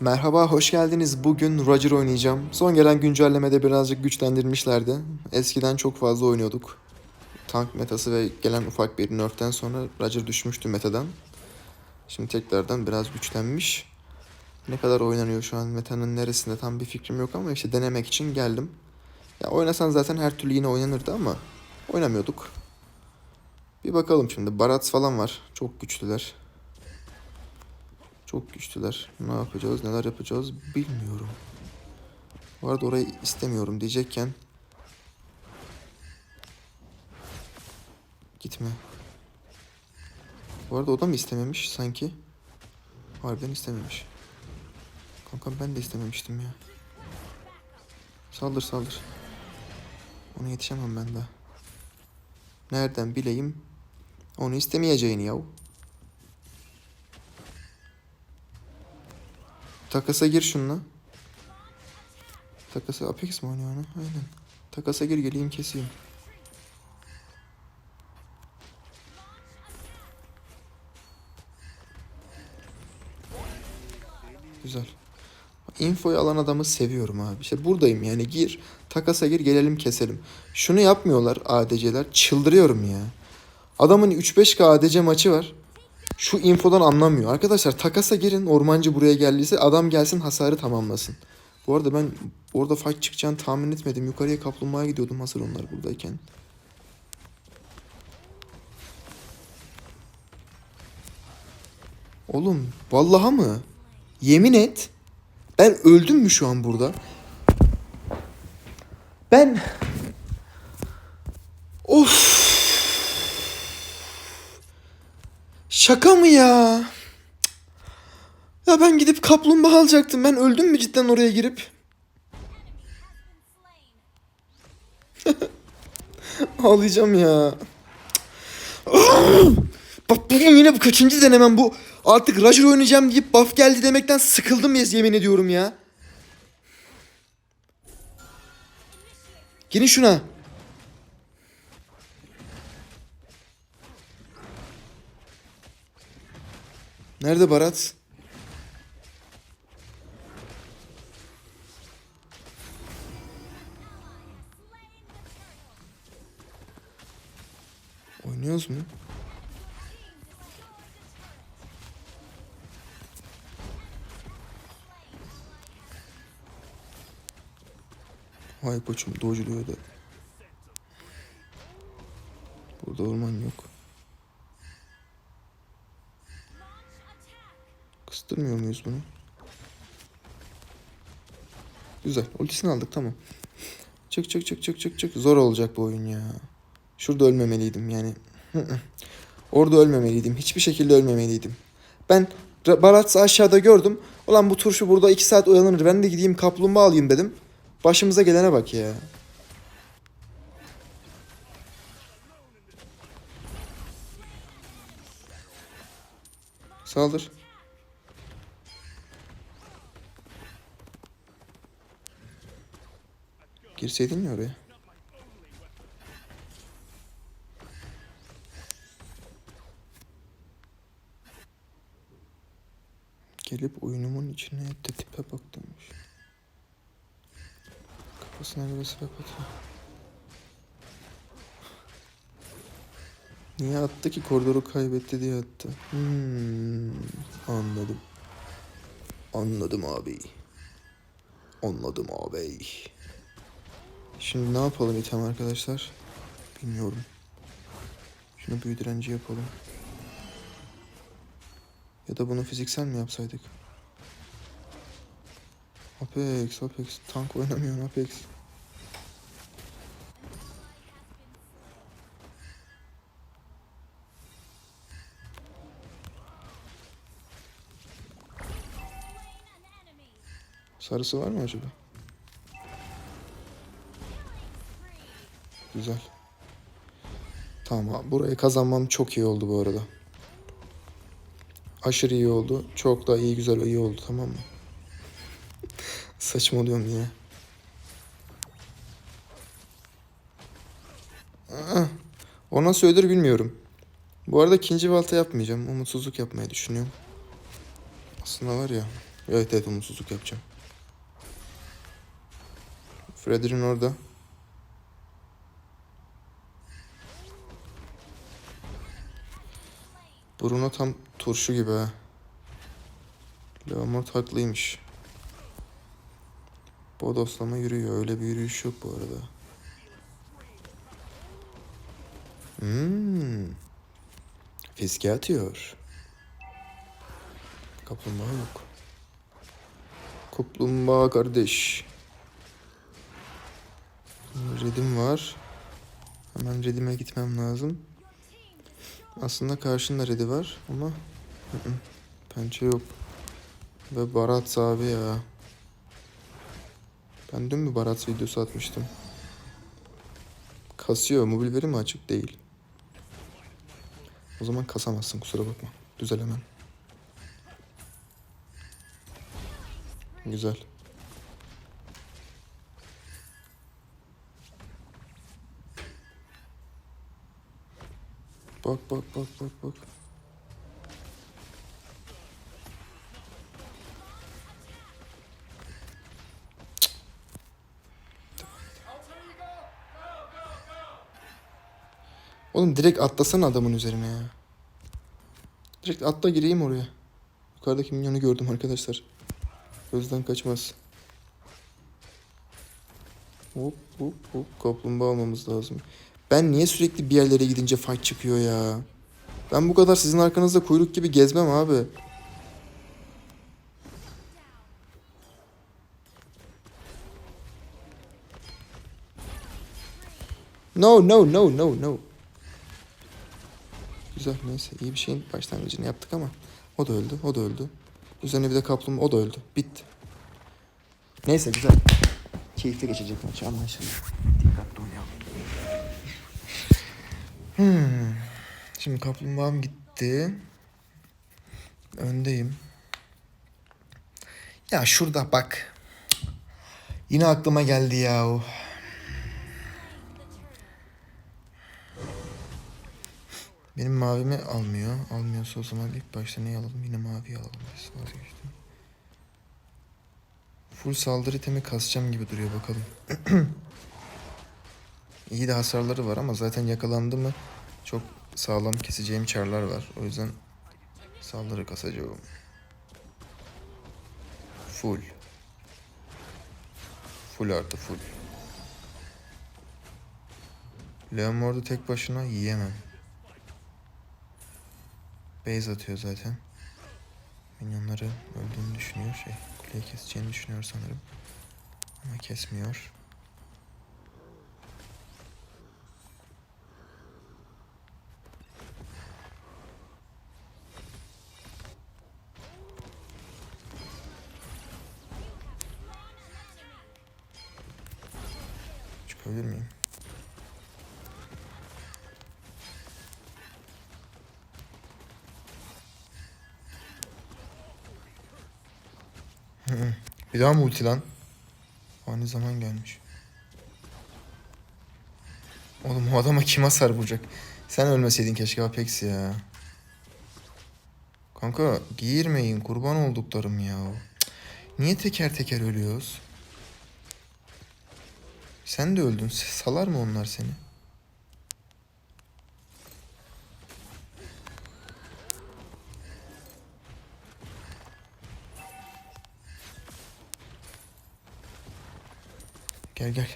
Merhaba, hoş geldiniz. Bugün Roger oynayacağım. Son gelen güncellemede birazcık güçlendirmişlerdi. Eskiden çok fazla oynuyorduk. Tank metası ve gelen ufak bir nerf'ten sonra Roger düşmüştü metadan. Şimdi tekrardan biraz güçlenmiş. Ne kadar oynanıyor şu an metanın neresinde tam bir fikrim yok ama işte denemek için geldim. Ya oynasan zaten her türlü yine oynanırdı ama oynamıyorduk. Bir bakalım şimdi. Barats falan var. Çok güçlüler. Çok güçlüler. Ne yapacağız, neler yapacağız bilmiyorum. Bu arada orayı istemiyorum diyecekken gitme. Bu arada o da mı istememiş sanki? Harbiden istememiş. Kankam ben de istememiştim ya. Saldır saldır. Onu yetişemem ben de. Nereden bileyim? Onu istemeyeceğini yav. Takasa gir şununla. Takasa Apex mi oynuyor onu? Aynen. Takasa gir geleyim keseyim. Güzel. Infoyu alan adamı seviyorum abi. İşte buradayım yani gir. Takasa gir gelelim keselim. Şunu yapmıyorlar ADC'ler. Çıldırıyorum ya. Adamın 3-5K ADC maçı var. Şu infodan anlamıyor. Arkadaşlar takasa girin. Ormancı buraya geldiyse adam gelsin hasarı tamamlasın. Bu arada ben orada fight çıkacağını tahmin etmedim. Yukarıya kaplumbağaya gidiyordum hazır onlar buradayken. Oğlum vallaha mı? Yemin et. Ben öldüm mü şu an burada? Ben... Of. Şaka mı ya? Ya ben gidip kaplumbağa alacaktım. Ben öldüm mü cidden oraya girip? Ağlayacağım ya. Bak bugün yine bu kaçıncı denemem bu. Artık Roger oynayacağım deyip buff geldi demekten sıkıldım ya yemin ediyorum ya. Girin şuna. Nerede Barat? Oynuyoruz mu? Vay koçum dojluyor da. Burada orman yok. Kıstırmıyor muyuz bunu? Güzel. Ultisini aldık tamam. Çık çık çık çık çık çık. Zor olacak bu oyun ya. Şurada ölmemeliydim yani. Orada ölmemeliydim. Hiçbir şekilde ölmemeliydim. Ben Ra- Barats'ı aşağıda gördüm. Ulan bu turşu burada 2 saat oyalanır. Ben de gideyim kaplumbağa alayım dedim. Başımıza gelene bak ya. Saldır. Girseydin ya oraya. Gelip oyunumun içine de tipe bak demiş. Kafasına göre silah atıyor. Niye attı ki koridoru kaybetti diye attı. Hmm, anladım. Anladım abi. Anladım abi. Şimdi ne yapalım item arkadaşlar? Bilmiyorum. Şunu büyü direnci yapalım. Ya da bunu fiziksel mi yapsaydık? Apex, Apex. Tank oynamıyorsun Apex. Sarısı var mı acaba? Güzel. Tamam burayı kazanmam çok iyi oldu bu arada. Aşırı iyi oldu. Çok da iyi güzel iyi oldu tamam mı? Saçmalıyorum niye? Aa, o nasıl ölür bilmiyorum. Bu arada ikinci balta yapmayacağım. Umutsuzluk yapmayı düşünüyorum. Aslında var ya Evet evet umutsuzluk yapacağım. Fredrin orada. Bruno tam turşu gibi ha. Leomord haklıymış. Bodoslama yürüyor. Öyle bir yürüyüş yok bu arada. Hmm. Fiske atıyor. Kaplumbağa yok. Kaplumbağa kardeş. Redim var. Hemen Redim'e gitmem lazım. Aslında karşında Redi var ama pençe yok. Ve Barat abi ya. Ben dün mü Barat videosu atmıştım? Kasıyor. Mobil veri mi açık değil? O zaman kasamazsın kusura bakma. Düzelemem. Güzel. Bak bak bak bak bak. Oğlum direkt atlasana adamın üzerine ya. Direkt atla gireyim oraya. Yukarıdaki minyonu gördüm arkadaşlar. Gözden kaçmaz. Hop hop hop kaplumbağa almamız lazım. Ben niye sürekli bir yerlere gidince fight çıkıyor ya? Ben bu kadar sizin arkanızda kuyruk gibi gezmem abi. No no no no no. Güzel neyse iyi bir şeyin başlangıcını yaptık ama o da öldü o da öldü. Üzerine bir de kaplumbağa o da öldü. Bitti. Neyse güzel. Keyifli geçecek maç anlaşıldı. Dikkatli oynayalım. Hmm. Şimdi kaplumbağam gitti. Öndeyim. Ya şurada bak. Yine aklıma geldi ya o. Benim mavimi almıyor. Almıyorsa o zaman ilk başta neyi alalım? Yine maviyi alalım. Vazgeçtim. Full saldırı itemi kasacağım gibi duruyor bakalım. İyi de hasarları var ama zaten yakalandı mı çok sağlam keseceğim çarlar var. O yüzden saldırı kasacağım. Full. Full artı full. Leomord'u tek başına yiyemem. Base atıyor zaten. Minyonları öldüğünü düşünüyor. Şey, kuleyi keseceğini düşünüyor sanırım. Ama kesmiyor. Çıkabilir miyim? Bir daha mı lan? Ani zaman gelmiş. Oğlum o adama kim hasar vuracak? Sen ölmeseydin keşke Apex ya. Kanka giyirmeyin kurban olduklarım ya. Niye teker teker ölüyoruz? Sen de öldün. Salar mı onlar seni? Gel gel.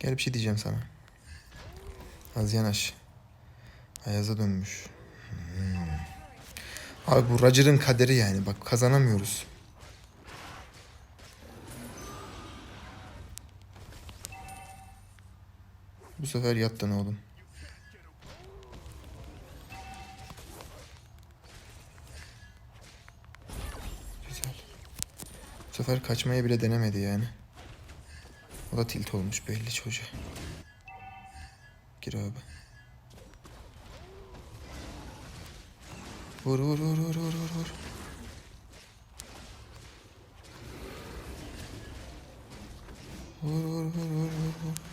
Gel bir şey diyeceğim sana. Az yanaş. Ayaz'a dönmüş. Hmm. Abi bu Roger'ın kaderi yani. Bak kazanamıyoruz. Bu sefer yattın oğlum. Güzel. Bu sefer kaçmaya bile denemedi yani. O da tilt olmuş belli çocuğa. Gir abi. Vur vur vur vur vur vur vur. Vur vur vur vur vur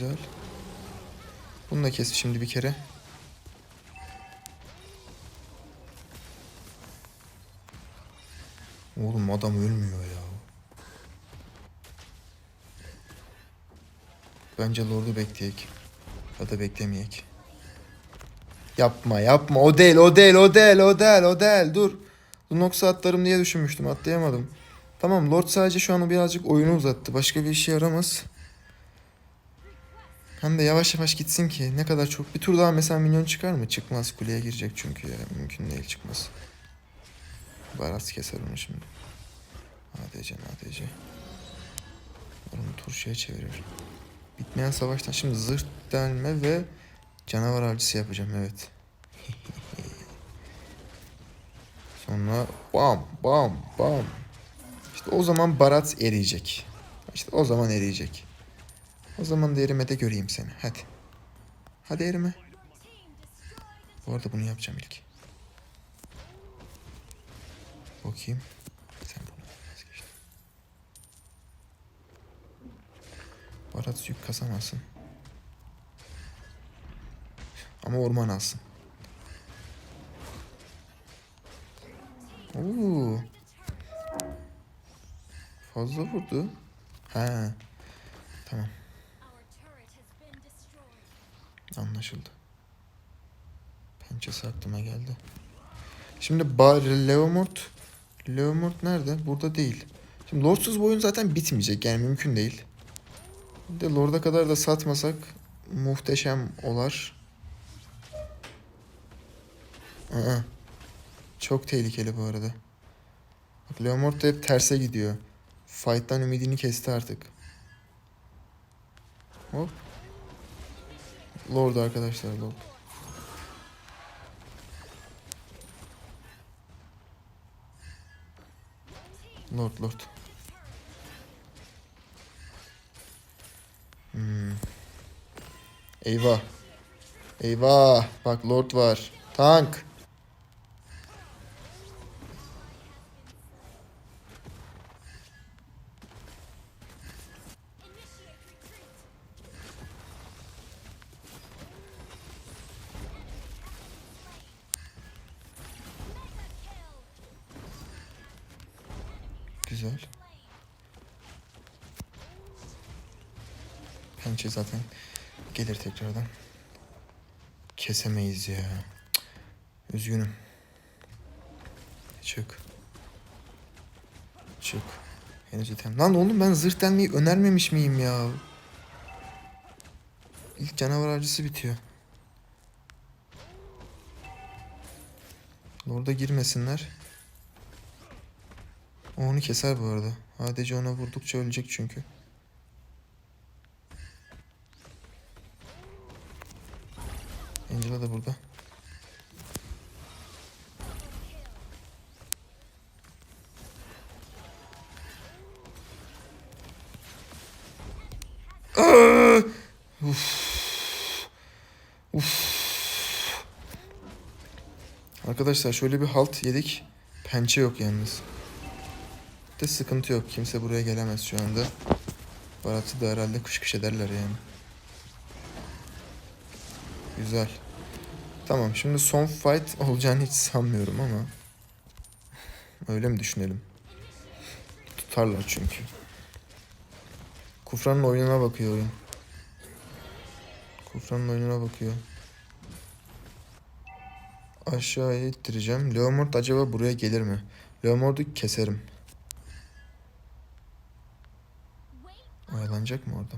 Güzel. Bunu da kes şimdi bir kere. Oğlum adam ölmüyor ya. Bence Lord'u bekleyek. Ya da beklemeyek. Yapma yapma o değil o değil o değil o değil o değil dur. Lunox'u atlarım diye düşünmüştüm atlayamadım. Tamam Lord sadece şu an birazcık oyunu uzattı. Başka bir işe yaramaz. Hem de yavaş yavaş gitsin ki ne kadar çok. Bir tur daha mesela minyon çıkar mı? Çıkmaz kuleye girecek çünkü ya. Mümkün değil çıkmaz. Baras keser onu şimdi. ADC ADC. Onu turşuya çevirir. Bitmeyen savaştan şimdi zırh delme ve canavar avcısı yapacağım evet. Sonra bam bam bam. İşte o zaman Barat eriyecek. İşte o zaman eriyecek. O zaman da erimede göreyim seni. Hadi. Hadi erime. Bu arada bunu yapacağım ilk. Bakayım. Sen bunu vazgeçtin. Barat yük kasamazsın. Ama orman alsın. Oo. Fazla vurdu. Ha. Tamam. Anlaşıldı. Pençesi aklıma geldi. Şimdi bari Leomort Leomort nerede? Burada değil. Şimdi Lordsuz bu oyun zaten bitmeyecek. Yani mümkün değil. De Lord'a kadar da satmasak muhteşem olar. Aa, çok tehlikeli bu arada. Bak Leomort da hep terse gidiyor. Fight'tan ümidini kesti artık. Hop. Lord arkadaşlar Lord. Lord Lord. Hmm. Eyvah. Eyvah. Bak Lord var. Tank. Pençe zaten gelir tekrardan. Kesemeyiz ya. Üzgünüm. Çık. Çık. Henüz item. Lan oğlum ben zırh delmeyi önermemiş miyim ya? İlk canavar avcısı bitiyor. Orada girmesinler. O onu keser bu arada. ADC ona vurdukça ölecek çünkü. Angela da burada. Uf. Uf. Arkadaşlar şöyle bir halt yedik. Pençe yok yalnız. De sıkıntı yok. Kimse buraya gelemez şu anda. Barat'ı da herhalde kış kış ederler yani. Güzel. Tamam şimdi son fight olacağını hiç sanmıyorum ama. Öyle mi düşünelim? Tutarlar çünkü. Kufran'ın oyununa bakıyor oyun. Kufran'ın oyununa bakıyor. Aşağıya ittireceğim. Leomord acaba buraya gelir mi? Leomord'u keserim. Oyalanacak mı orada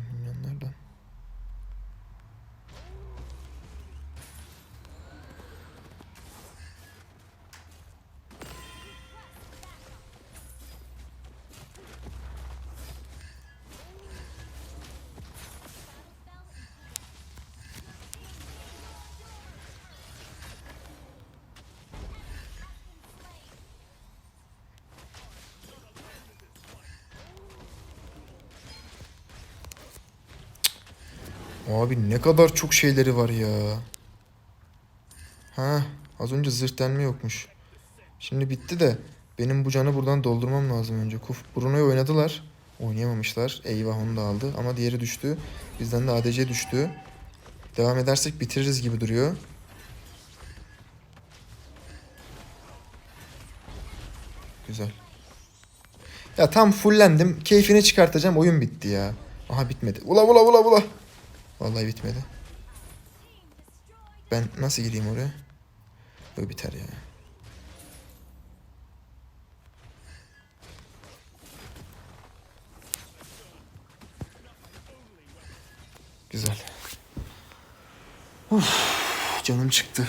Abi ne kadar çok şeyleri var ya. Ha, az önce zırh delme yokmuş. Şimdi bitti de benim bu canı buradan doldurmam lazım önce. Kuf Bruno'yu oynadılar. Oynayamamışlar. Eyvah onu da aldı ama diğeri düştü. Bizden de ADC düştü. Devam edersek bitiririz gibi duruyor. Güzel. Ya tam fullendim. Keyfini çıkartacağım. Oyun bitti ya. Aha bitmedi. Ula ula ula ula. Vallahi bitmedi. Ben nasıl gireyim oraya? Böyle biter ya. Güzel. Uf, canım çıktı.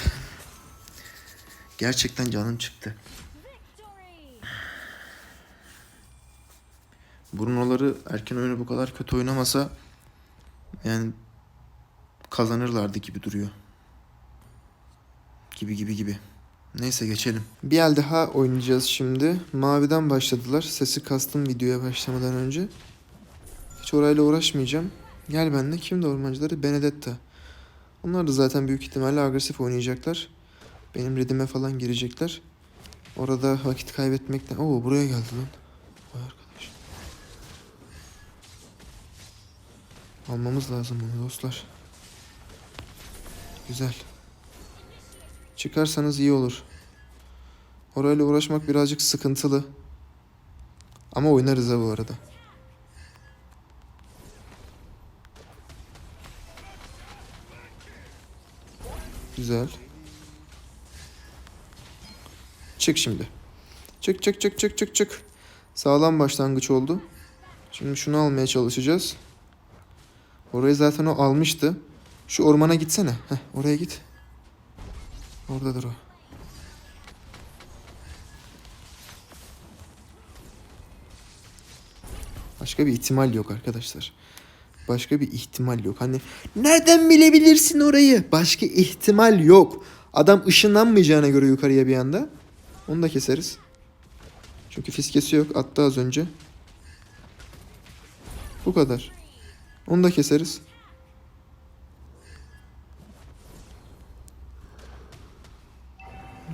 Gerçekten canım çıktı. Bruno'ları erken oyunu bu kadar kötü oynamasa yani kazanırlardı gibi duruyor. Gibi gibi gibi. Neyse geçelim. Bir el daha oynayacağız şimdi. Maviden başladılar. Sesi kastım videoya başlamadan önce. Hiç orayla uğraşmayacağım. Gel benimle. Kimdi ormancıları? Benedetta. Onlar da zaten büyük ihtimalle agresif oynayacaklar. Benim redime falan girecekler. Orada vakit kaybetmekten... Oo buraya geldi lan. Vay arkadaş. Almamız lazım bunu dostlar. Güzel. Çıkarsanız iyi olur. Orayla uğraşmak birazcık sıkıntılı. Ama oynarız ha bu arada. Güzel. Çık şimdi. Çık çık çık çık çık çık. Sağlam başlangıç oldu. Şimdi şunu almaya çalışacağız. Orayı zaten o almıştı. Şu ormana gitsene. Heh, oraya git. Oradadır o. Başka bir ihtimal yok arkadaşlar. Başka bir ihtimal yok. Hani nereden bilebilirsin orayı? Başka ihtimal yok. Adam ışınlanmayacağına göre yukarıya bir anda. Onu da keseriz. Çünkü fiskesi yok. Attı az önce. Bu kadar. Onu da keseriz.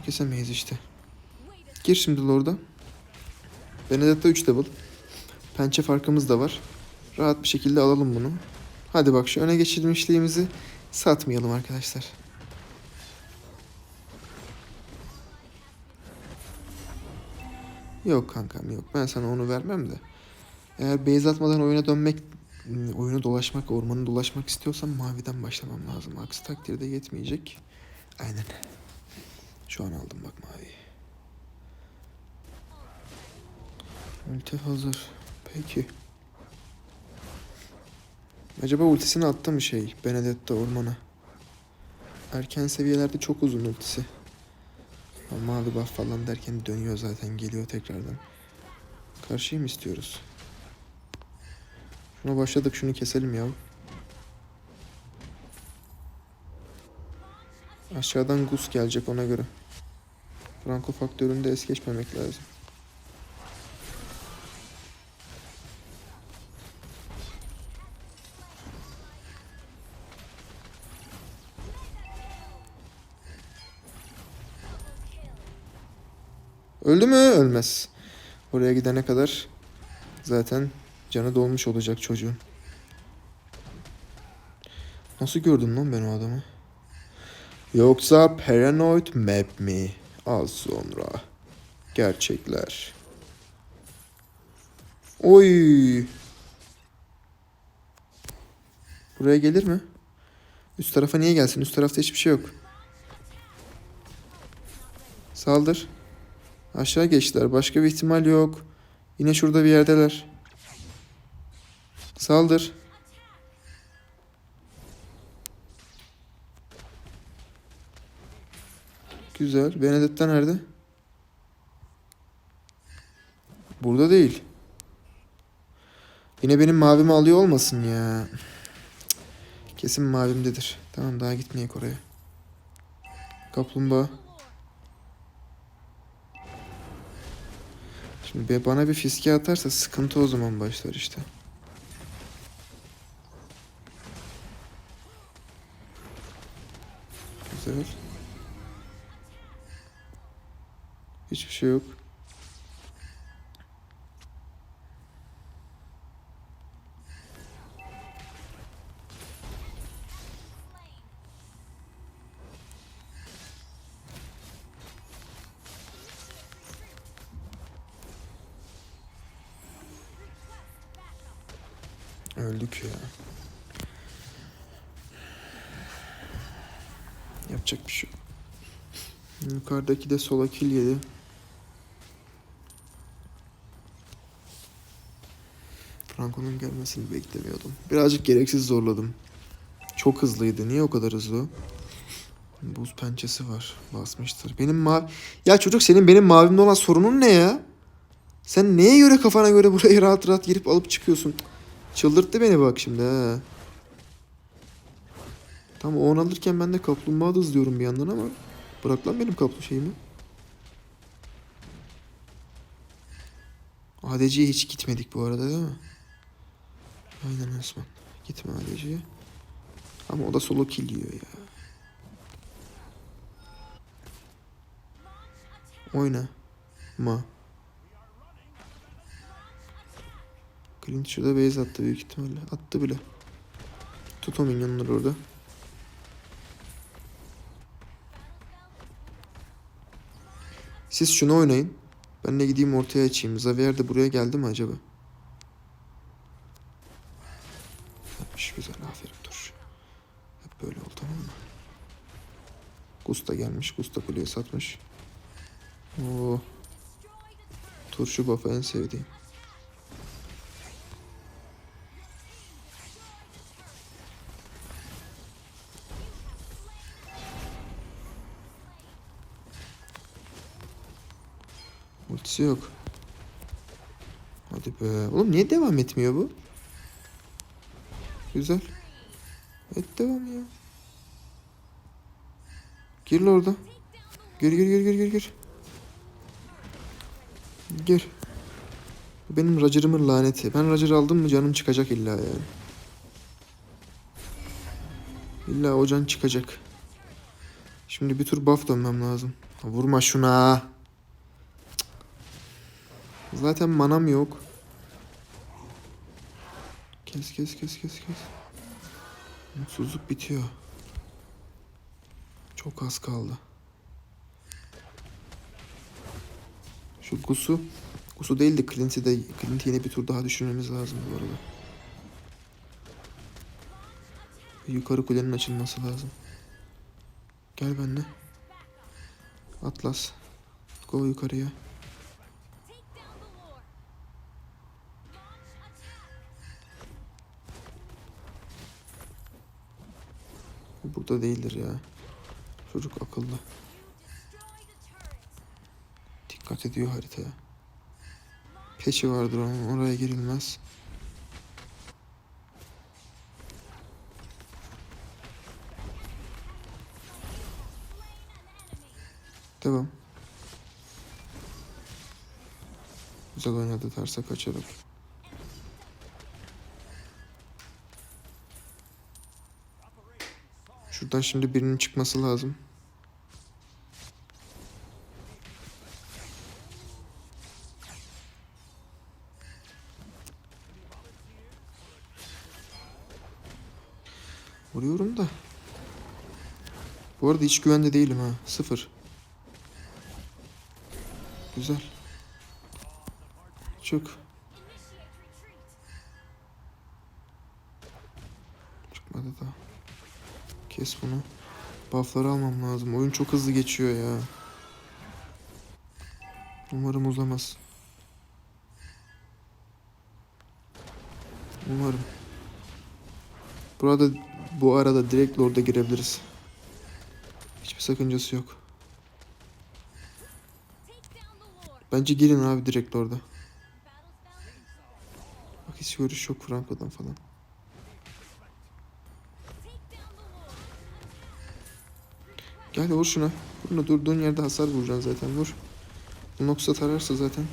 Kesemeyiz işte. Gir şimdi Lord'a. Benedetta 3 level. Pençe farkımız da var. Rahat bir şekilde alalım bunu. Hadi bak şu öne geçirmişliğimizi satmayalım arkadaşlar. Yok kankam yok. Ben sana onu vermem de. Eğer base atmadan oyuna dönmek, oyunu dolaşmak, ormanı dolaşmak istiyorsam maviden başlamam lazım. Aksi takdirde yetmeyecek. Aynen. Şu an aldım bak maviyi. Ulti hazır. Peki. Acaba ultisini attı mı şey Benedetta ormana? Erken seviyelerde çok uzun ultisi. Ama mavi buff falan derken dönüyor zaten geliyor tekrardan. Karşıyı mı istiyoruz? Şuna başladık şunu keselim ya. Aşağıdan Gus gelecek ona göre. Franco faktöründe es geçmemek lazım. Öldü mü? Ölmez. Oraya gidene kadar zaten canı dolmuş olacak çocuğun. Nasıl gördüm lan ben o adamı? Yoksa paranoid map mi? Az sonra. Gerçekler. Oy. Buraya gelir mi? Üst tarafa niye gelsin? Üst tarafta hiçbir şey yok. Saldır. Aşağı geçtiler. Başka bir ihtimal yok. Yine şurada bir yerdeler. Saldır. Güzel. Benedetta nerede? Burada değil. Yine benim mavimi alıyor olmasın ya. Kesin mavimdedir. Tamam daha gitmeyek oraya. Kaplumbağa. Şimdi bana bir fiske atarsa sıkıntı o zaman başlar işte. Güzel. Hiçbir şey yok. Öldük ya. Yapacak bir şey yok. Yukarıdaki de sola kill yedi. Franco'nun gelmesini beklemiyordum. Birazcık gereksiz zorladım. Çok hızlıydı. Niye o kadar hızlı? Buz pençesi var. Basmıştır. Benim mavi... Ya çocuk senin benim mavimde olan sorunun ne ya? Sen neye göre kafana göre buraya rahat rahat girip alıp çıkıyorsun? Çıldırttı beni bak şimdi ha. Tam o alırken ben de kaplumbağa da hızlıyorum bir yandan ama bırak lan benim kaplu şeyimi. ADC'ye hiç gitmedik bu arada değil mi? Aynen Osman. Gitme ADC'ye. Ama o da solo kill yiyor ya. Oyna. Ma. Clint şurada base attı büyük ihtimalle. Attı bile. Tut o minyonları orada. Siz şunu oynayın. Ben de gideyim ortaya açayım. Xavier de buraya geldi mi acaba? Yapmış güzel aferin dur. Hep böyle oldu tamam mı? Gusta kuleye satmış. Oo. Turşu buff'ı en sevdiğim. Ultisi yok. Hadi be. Oğlum niye devam etmiyor bu? Güzel. Et devam ya. Gir orada. Gir gir gir gir gir gir. Gir. Bu benim Roger'ımın laneti. Ben Roger aldım mı canım çıkacak illa yani. İlla o can çıkacak. Şimdi bir tur buff dönmem lazım. Vurma şuna. Zaten manam yok. Kes kes kes kes kes. Mutsuzluk bitiyor. Çok az kaldı. Şu Gus'u Gus'u değil de Clint'i de Clint'i yine bir tur daha düşürmemiz lazım bu arada. Yukarı kulenin açılması lazım. Gel benimle. Atlas. Go yukarıya. Bu Burada değildir ya. Çocuk akıllı. Dikkat ediyor haritaya. Peçi vardır onun oraya girilmez. Devam. Güzel oynadı terse kaçarak. Şuradan şimdi birinin çıkması lazım. Bu arada hiç güvende değilim ha. Sıfır. Güzel. Çık. Çıkmadı daha. Kes bunu. Buff'ları almam lazım. Oyun çok hızlı geçiyor ya. Umarım uzamaz. Umarım. Burada bu arada direkt Lord'a girebiliriz. Sakıncası yok. Bence girin abi direkt Lord'a. Bak hiç görüş yok Franco'dan falan. Gel vur şuna. Vurma durduğun yerde hasar vuracaksın zaten vur. Nox'a tararsa zaten.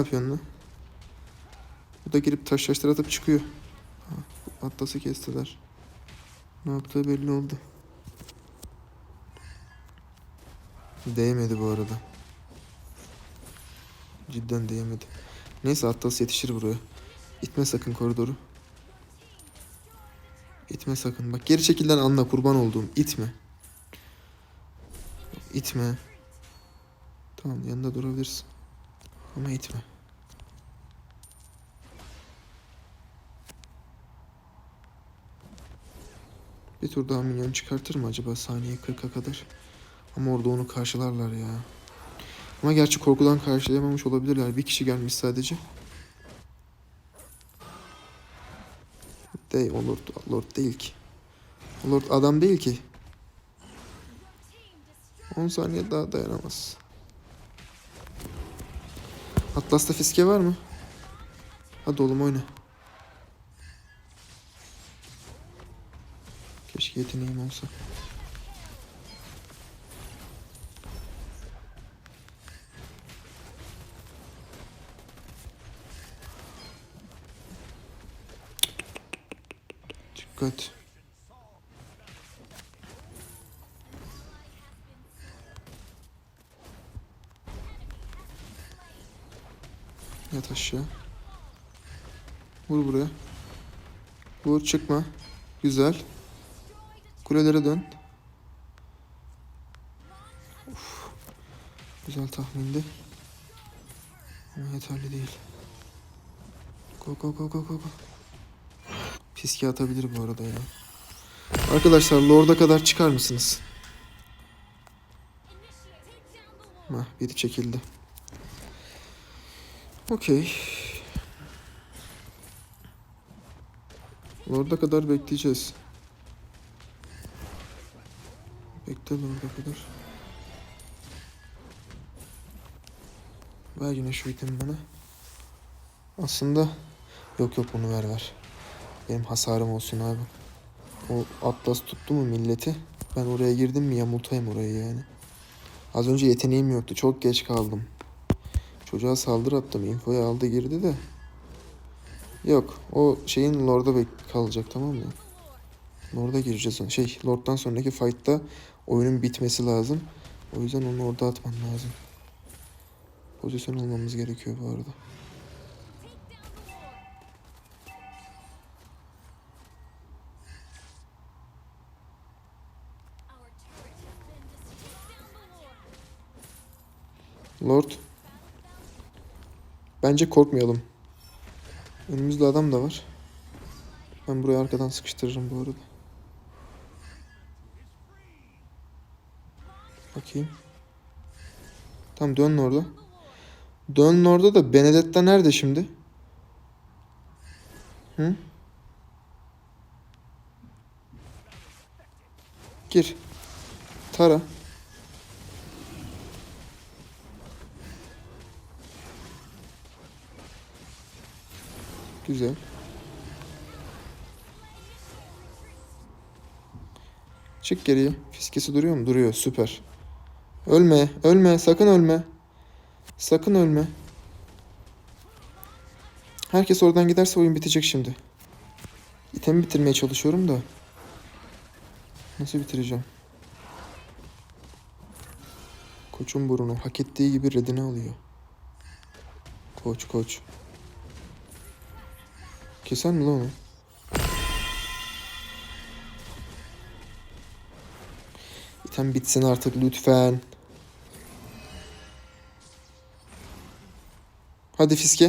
Yapıyorsun lan? Bu da girip taş taşlar atıp çıkıyor. Atlas'ı kestiler. Ne yaptığı belli oldu. Değmedi bu arada. Cidden değmedi. Neyse Atlas yetişir buraya. İtme sakın koridoru. İtme sakın. Bak geri çekilden anla kurban olduğum. İtme. İtme. Tamam yanında durabilirsin. Ama itme. Bir tur daha minyon çıkartır mı acaba saniye 40'a kadar? Ama orada onu karşılarlar ya. Ama gerçi korkudan karşılayamamış olabilirler. Bir kişi gelmiş sadece. Değil, o Lord değil ki. O Lord adam değil ki. 10 saniye daha dayanamaz. Atlas'ta fiske var mı? Hadi oğlum oyna. Keşke yeteneğim olsa. Dikkat. Yat aşağı. Vur buraya. Vur çıkma. Güzel. Kulelere dön. Uf. Güzel tahmindi. Ama yeterli değil. Go go go go go go. Piski atabilir bu arada ya. Arkadaşlar Lord'a kadar çıkar mısınız? Hah biri çekildi. Okey. Lord'a kadar bekleyeceğiz. Bekle Lord'a kadar. Ver yine şu itemi bana. Aslında yok yok bunu ver ver. Benim hasarım olsun abi. O Atlas tuttu mu milleti? Ben oraya girdim mi yamultayım orayı yani. Az önce yeteneğim yoktu. Çok geç kaldım. Çocuğa saldırı attım. Infoyu aldı girdi de. Yok. O şeyin Lord'a kalacak tamam mı? Lord'a gireceğiz. Şey Lord'dan sonraki fight'ta oyunun bitmesi lazım. O yüzden onu orada atman lazım. Pozisyon almamız gerekiyor bu arada. Lord. Bence korkmayalım. Önümüzde adam da var. Ben burayı arkadan sıkıştırırım bu arada. Bakayım. Tamam dön orada. Dön orada da Benedetta nerede şimdi? Hı? Gir. Tara. Güzel. Çık geriye. Fiskesi duruyor mu? Duruyor. Süper. Ölme. Ölme. Sakın ölme. Sakın ölme. Herkes oradan giderse oyun bitecek şimdi. İtemi bitirmeye çalışıyorum da. Nasıl bitireceğim? Koçun burunu hak ettiği gibi redini alıyor. Koç koç. Keser mi lan onu? İtem bitsin artık lütfen. Hadi fiske.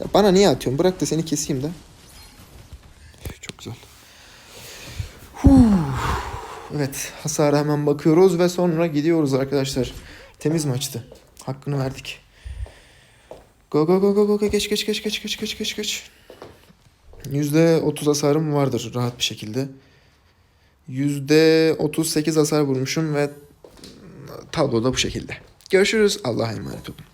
Ya bana niye atıyorsun? Bırak da seni keseyim de. Çok güzel. Evet hasara hemen bakıyoruz ve sonra gidiyoruz arkadaşlar. Temiz maçtı. Hakkını verdik. Go go go go go geç geç geç geç geç geç geç geç. %30 hasarım vardır rahat bir şekilde. %38 hasar vurmuşum ve tablo da bu şekilde. Görüşürüz. Allah'a emanet olun.